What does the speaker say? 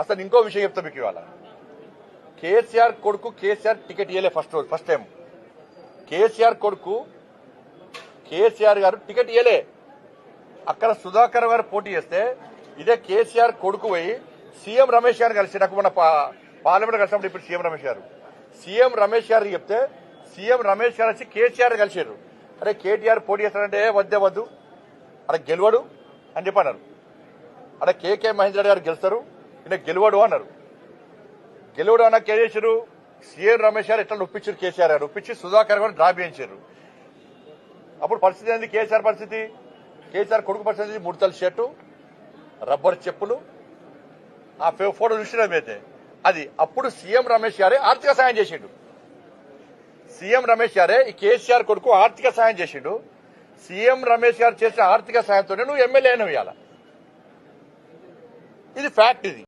అసలు ఇంకో విషయం చెప్తా మీకు ఇవాళ. కేసీఆర్ కొడుకు కేసీఆర్ టికెట్ ఇవ్వలే ఫస్ట్ రోజు ఫస్ట్ టైం. కేసీఆర్ కొడుకు కేసీఆర్ గారు టికెట్ ఇవ్వలే అక్కడ సుధాకర్ గారు పోటీ చేస్తే ఇదే కేసీఆర్ కొడుకు పోయి సీఎం రమేష్ గారిని కలిసి నాకు మన పార్లమెంట్ కలిసినప్పుడు ఇప్పుడు సీఎం రమేష్ గారు. సీఎం రమేష్ గారు చెప్తే సీఎం రమేష్ గారు వచ్చి కేసీఆర్ కలిసారు అరే కేటీఆర్ పోటీ చేస్తాడంటే వద్దే వద్దు. అరే గెలవడు అని చెప్పన్నారు. అరే కేకే మహేందర్ గారు గెలుస్తారు. ఈయన గెలవడు అన్నారు. గెలవడు అన్న ఏం చేశారు సీఎం రమేష్ గారు ఎట్లా ఒప్పించారు కేసీఆర్ గారు? ఒప్పించి సుధాకర్ గారు డ్రాప్ చేయించారు. అప్పుడు పరిస్థితి ఏంది? కేసీఆర్ పరిస్థితి? కేసీఆర్ కొడుకు పరిస్థితి ముడతల షర్టు రబ్బర్ చెప్పులు. ఆ ఫోటో చూసినది అది అప్పుడు సీఎం రమేష్ గారే ఆర్థిక సాయం చేసిండు. సీఎం రమేష్ గారే ఈ కేసీఆర్ కొడుకు ఆర్థిక సాయం చేసిండు. సీఎం రమేష్ గారు చేసిన ఆర్థిక సాయంతోనే నువ్వు ఎమ్మెల్యే అయినవి ఇది ఫ్యాక్ట్ ఇది.